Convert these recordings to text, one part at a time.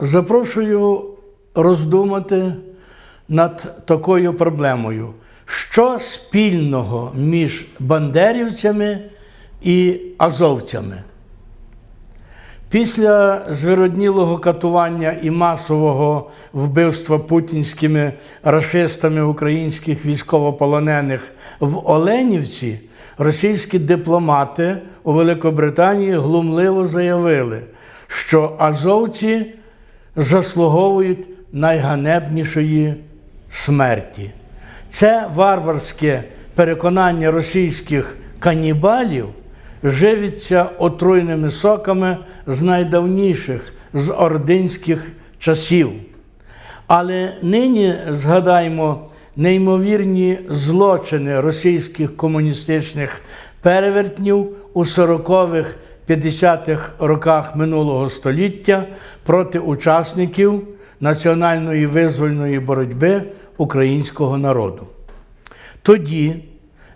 Запрошую роздумати над такою проблемою, що спільного між бандерівцями і азовцями. Після звироднілого катування і масового вбивства путінськими рашистами українських військовополонених в Оленівці російські дипломати у Великобританії глумливо заявили, що азовці заслуговують найганебнішої смерті. Це варварське переконання російських канібалів живиться отруйними соками з найдавніших, з ординських часів. Але нині згадаймо неймовірні злочини російських комуністичних перевертнів у 40-х, 50-х роках минулого століття проти учасників національної визвольної боротьби українського народу. Тоді,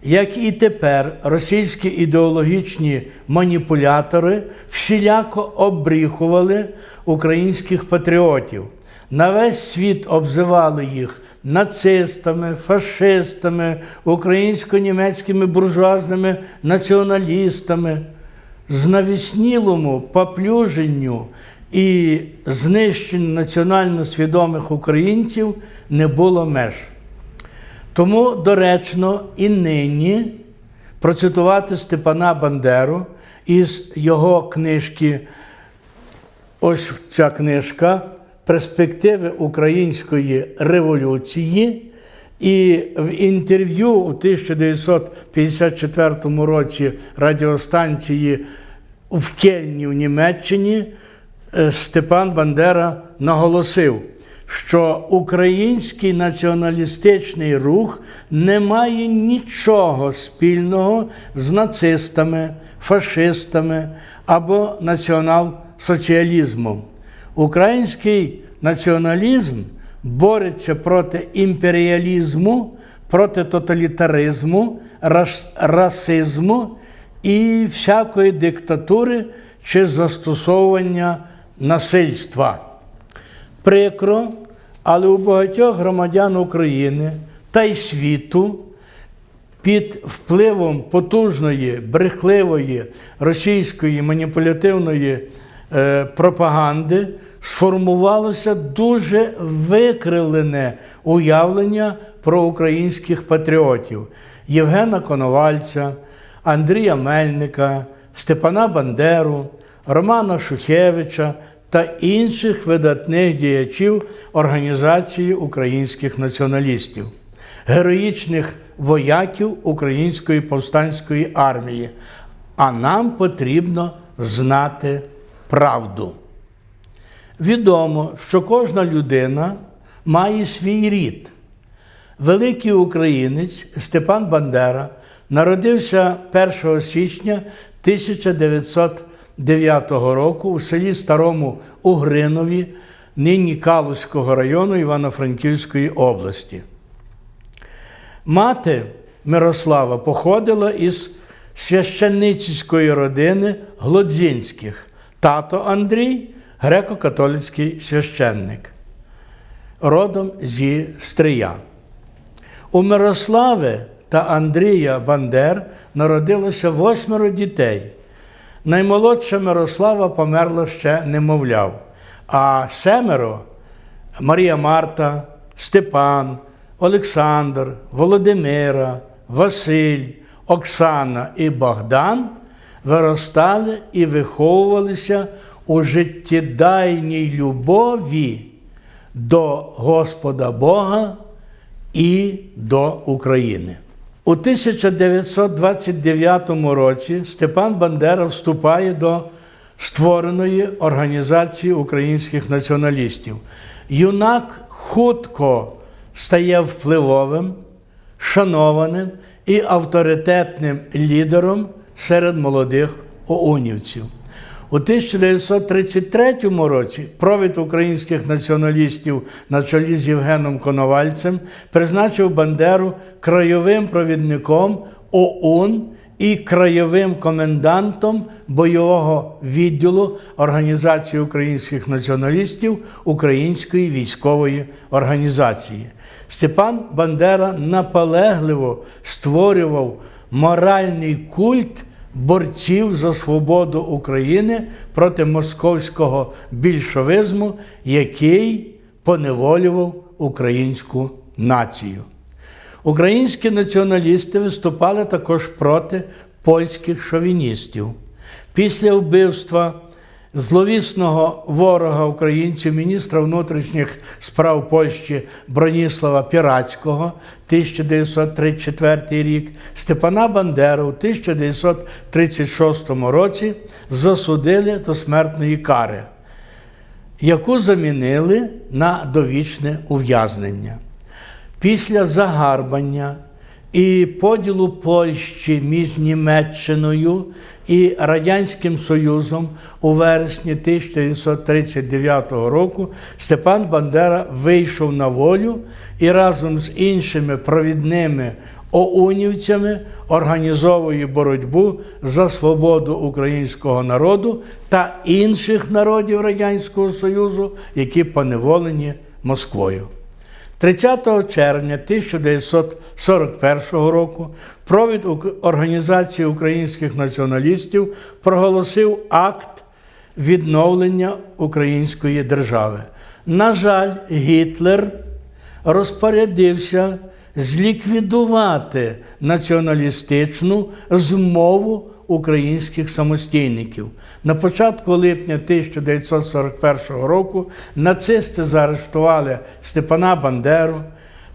як і тепер, російські ідеологічні маніпулятори всіляко обріхували українських патріотів. На весь світ обзивали їх нацистами, фашистами, українсько-німецькими буржуазними націоналістами. Знавіснілому поплюженню і знищенню національно свідомих українців не було меж. Тому доречно і нині процитувати Степана Бандеру із його книжки, ось ця книжка Перспективи української революції. І в інтерв'ю у 1954 році радіостанції в Кельні в Німеччині е, Степан Бандера наголосив, що український націоналістичний рух не має нічого спільного з нацистами, фашистами або націонал-соціалізмом. Український націоналізм бореться проти імперіалізму, проти тоталітаризму, рас, расизму і всякої диктатури чи застосовування насильства. Прикро, але у багатьох громадян України та й світу під впливом потужної, брехливої російської маніпулятивної е, пропаганди сформувалося дуже викривлене уявлення про українських патріотів Євгена Коновальця, Андрія Мельника, Степана Бандеру, Романа Шухевича та інших видатних діячів Організації українських націоналістів, героїчних вояків Української повстанської армії. А нам потрібно знати правду. Відомо, що кожна людина має свій рід. Великий українець Степан Бандера народився 1 січня 1909 року у селі Старому Угринові, нині Калузького району Івано-Франківської області. Мати Мирослава походила із священницької родини Глодзінських, тато Андрій греко-католицький священник, родом зі Стрия. У Мирослави та Андрія Бандер народилося восьмеро дітей. Наймолодша Мирослава померла ще немовляв, а семеро Марія Марта, Степан, Олександр, Володимира, Василь, Оксана і Богдан виростали і виховувалися у життєдайній любові до Господа Бога і до України. У 1929 році Степан Бандера вступає до створеної організації українських націоналістів. Юнак хутко стає впливовим, шанованим і авторитетним лідером серед молодих оунівців. У 1933 році провід українських націоналістів на чолі з Євгеном Коновальцем призначив Бандеру краєвим провідником ОУН і краєвим комендантом бойового відділу Організації українських націоналістів Української військової організації. Степан Бандера наполегливо створював моральний культ борців за свободу України проти московського більшовизму, який поневолював українську націю. Українські націоналісти виступали також проти польських шовіністів. Після вбивства зловісного ворога українців, міністра внутрішніх справ Польщі Броніслава Пірацького 1934 рік, Степана Бандеру у 1936 році засудили до смертної кари, яку замінили на довічне ув'язнення. Після загарбання і поділу Польщі між Німеччиною і Радянським Союзом у вересні 1939 року Степан Бандера вийшов на волю і разом з іншими провідними оунівцями організовує боротьбу за свободу українського народу та інших народів Радянського Союзу, які поневолені Москвою. 30 червня 1941 року провід Організації українських націоналістів проголосив акт відновлення української держави. На жаль, Гітлер розпорядився зліквідувати націоналістичну змову українських самостійників. На початку липня 1941 року нацисти заарештували Степана Бандеру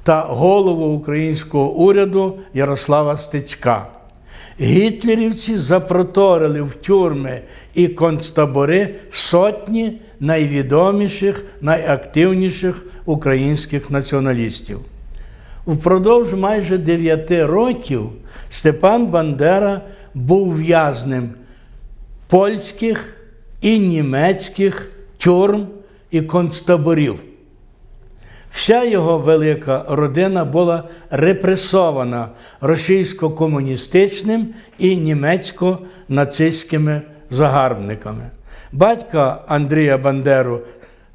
та голову українського уряду Ярослава Стецька. Гітлерівці запроторили в тюрми і концтабори сотні найвідоміших, найактивніших українських націоналістів. Впродовж майже 9 років Степан Бандера був в'язнем польських і німецьких тюрм і концтаборів. Вся його велика родина була репресована російсько-комуністичним і німецько-нацистськими загарбниками. Батька Андрія Бандеру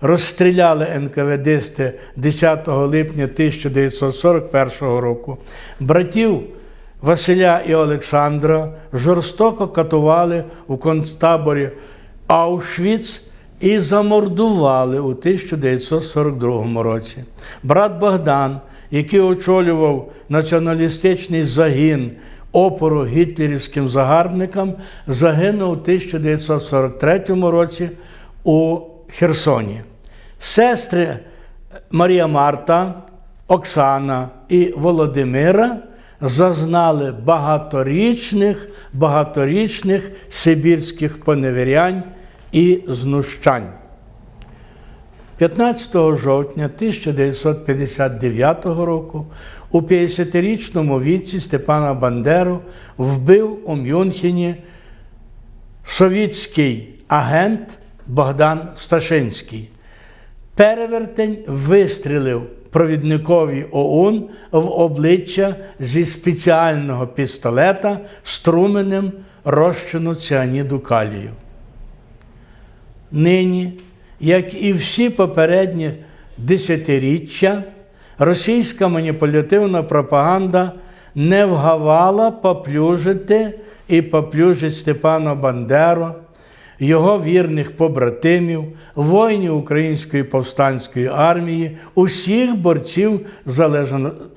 розстріляли НКВДсти 10 липня 1941 року. Братів Василя і Олександра жорстоко катували у концтаборі Аушвіц і замордували у 1942 році. Брат Богдан, який очолював націоналістичний загін опору гітлерівським загарбникам, загинув у 1943 році у Херсоні. Сестри Марія Марта, Оксана і Володимира зазнали багаторічних, багаторічних сибірських поневірянь і знущань. 15 жовтня 1959 року у 50-річному віці Степана Бандеру вбив у Мюнхені совітський агент Богдан Сташинський. Перевертень вистрілив провідникові ОУН в обличчя зі спеціального пістолета струменем розчину ціаніду калію. Нині, як і всі попередні десятиріччя, російська маніпулятивна пропаганда не вгавала поплюжити і поплюжить Степана Бандеру, його вірних побратимів, воїнів Української повстанської армії, усіх борців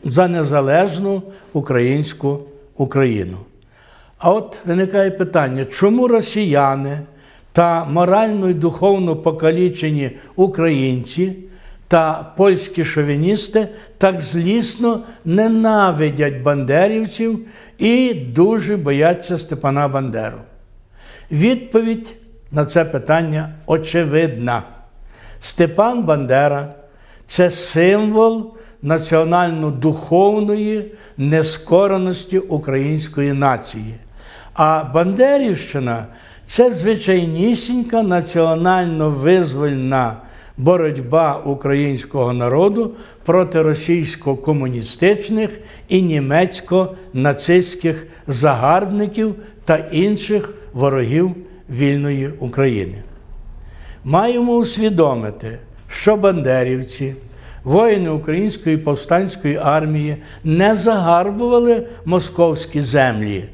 за незалежну українську Україну. А от виникає питання, чому росіяни та морально і духовно покалічені українці та польські шовіністи так злісно ненавидять бандерівців і дуже бояться Степана Бандеру? Відповідь на це питання очевидна. Степан Бандера це символ національно-духовної нескореності української нації. А Бандерівщина це звичайнісінька національно-визвольна боротьба українського народу проти російсько-комуністичних і німецько-нацистських загарбників та інших ворогів вільної України. Маємо усвідомити, що бандерівці, воїни Української повстанської армії не загарбували московські землі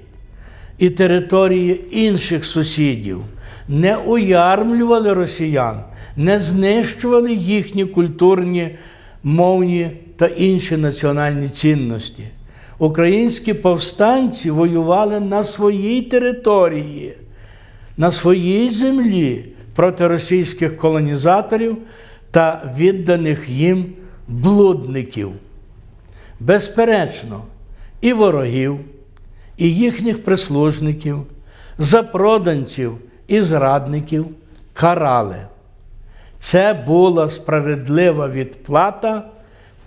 і території інших сусідів, не уярмлювали росіян, не знищували їхні культурні, мовні та інші національні цінності. Українські повстанці воювали на своїй території, на своїй землі проти російських колонізаторів та відданих їм блудників. Безперечно, і ворогів, і їхніх прислужників, запроданців і зрадників карали. Це була справедлива відплата,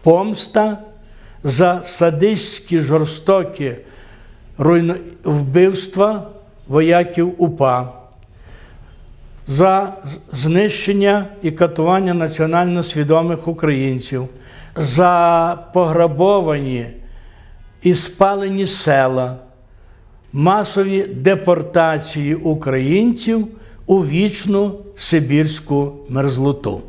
помста за садистські жорстокі руйну... вбивства вояків УПА, за знищення і катування національно свідомих українців, за пограбовані і спалені села, масові депортації українців у вічну Сибірську мерзлоту.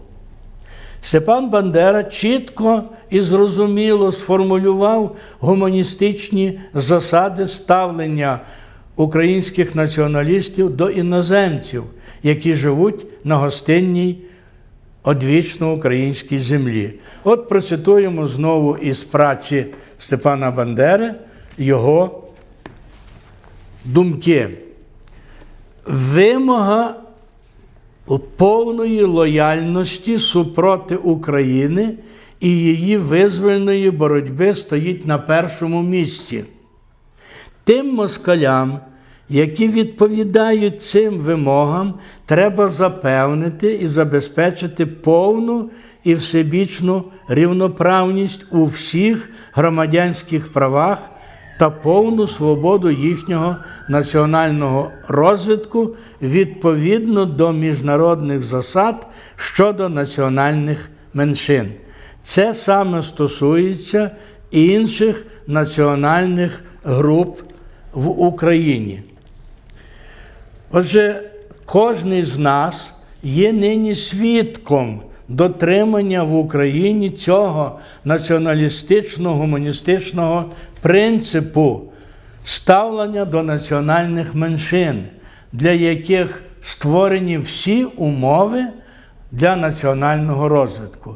Степан Бандера чітко і зрозуміло сформулював гуманістичні засади ставлення українських націоналістів до іноземців, які живуть на гостинній одвічно українській землі. От процитуємо знову із праці Степана Бандери його думки. Вимога повної лояльності супроти України і її визвольної боротьби стоїть на першому місці. Тим москалям, які відповідають цим вимогам, треба запевнити і забезпечити повну і всебічну рівноправність у всіх громадянських правах та повну свободу їхнього національного розвитку відповідно до міжнародних засад щодо національних меншин. Це саме стосується інших національних груп в Україні. Отже, кожен з нас є нині свідком дотримання в Україні цього націоналістичного гуманістичного принципу ставлення до національних меншин, для яких створені всі умови для національного розвитку.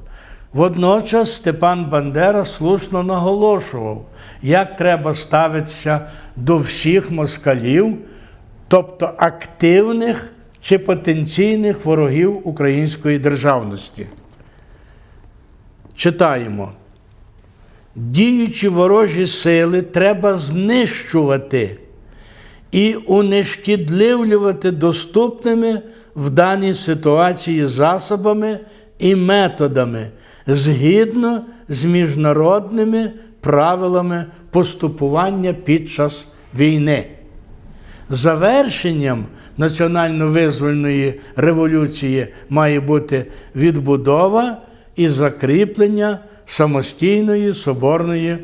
Водночас Степан Бандера слушно наголошував, як треба ставитися до всіх москалів, тобто активних чи потенційних ворогів української державності. Читаємо. Діючі ворожі сили треба знищувати і унешкідливлювати доступними в даній ситуації засобами і методами згідно з міжнародними правилами поступування під час війни. Завершенням національно-визвольної революції має бути відбудова і закріплення самостійної соборної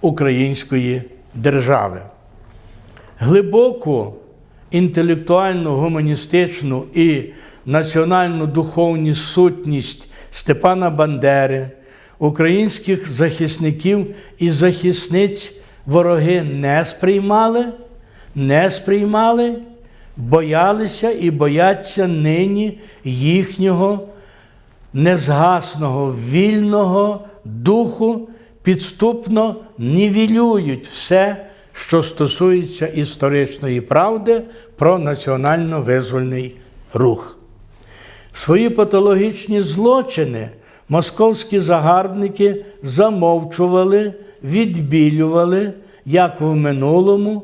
української держави. Глибоку інтелектуальну, гуманістичну і національну духовну сутність Степана Бандери, українських захисників і захисниць вороги не сприймали, не сприймали, боялися і бояться нині їхнього незгасного вільного духу, підступно нівелюють все, що стосується історичної правди про національно-визвольний рух. Свої патологічні злочини московські загарбники замовчували, відбілювали як в минулому,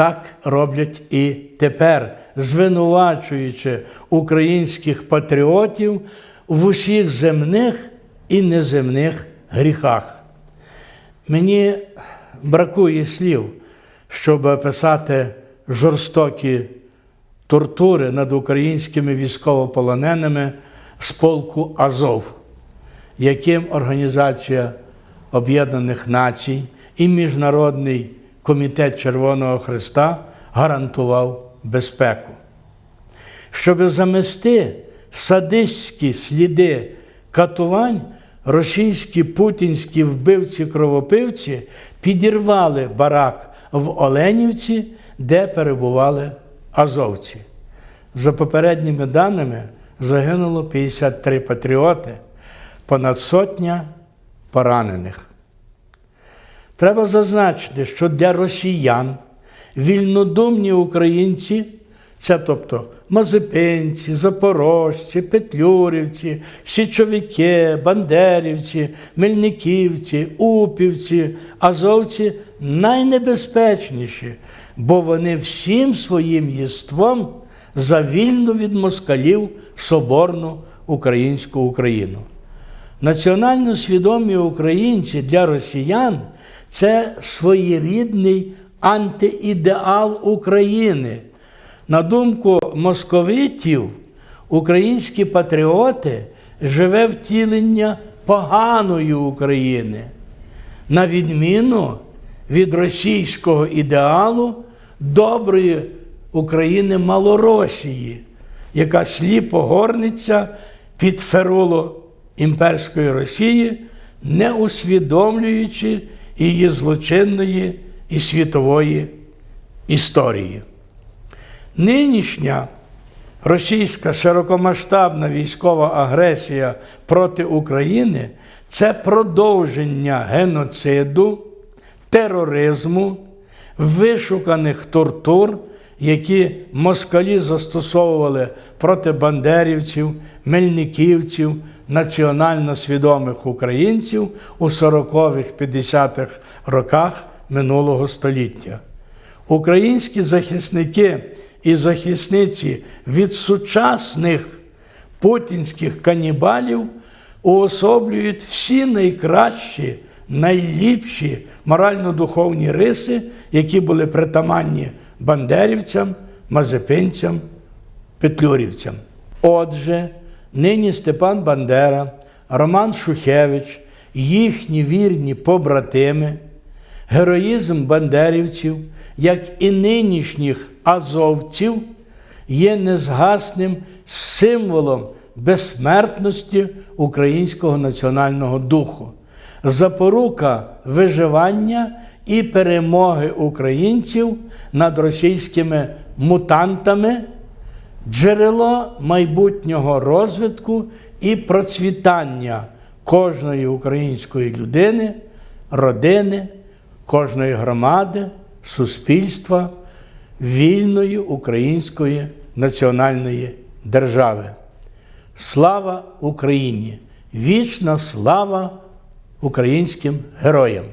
так роблять і тепер, звинувачуючи українських патріотів в усіх земних і неземних гріхах. Мені бракує слів, щоб описати жорстокі тортури над українськими військовополоненими з полку Азов, яким Організація Об'єднаних Націй і Міжнародний комітет Червоного Христа гарантував безпеку. Щоб замести садистські сліди катувань, російські путінські вбивці-кровопивці підірвали барак в Оленівці, де перебували азовці. За попередніми даними загинуло 53 патріоти, понад сотня поранених. Треба зазначити, що для росіян вільнодумні українці, це тобто Мазепинці, Запорожці, Петлюрівці, Січовики, Бандерівці, Мельниківці, Упівці, Азовці найнебезпечніші, бо вони всім своїм єством за вільну від москалів соборну українську Україну. Національно свідомі українці для росіян це своєрідний антиідеал України. На думку московитів, українські патріоти живе втілення поганої України, на відміну від російського ідеалу доброї України Малоросії, яка сліпо горниться під феруло імперської Росії, не усвідомлюючи її злочинної і світової історії. Нинішня російська широкомасштабна військова агресія проти України це продовження геноциду, тероризму, вишуканих тортур, які москалі застосовували проти бандерівців, мельниківців, національно свідомих українців у 40-х-50-х роках минулого століття. Українські захисники і захисниці від сучасних путінських канібалів уособлюють всі найкращі, найліпші морально-духовні риси, які були притаманні бандерівцям, мазепинцям, петлюрівцям. Отже, нині Степан Бандера, Роман Шухевич, їхні вірні побратими, героїзм бандерівців, як і нинішніх азовців, є незгасним символом безсмертності українського національного духу, запорука виживання і перемоги українців над російськими мутантами, джерело майбутнього розвитку і процвітання кожної української людини, родини, кожної громади, суспільства, вільної української національної держави. Слава Україні! Вічна слава українським героям!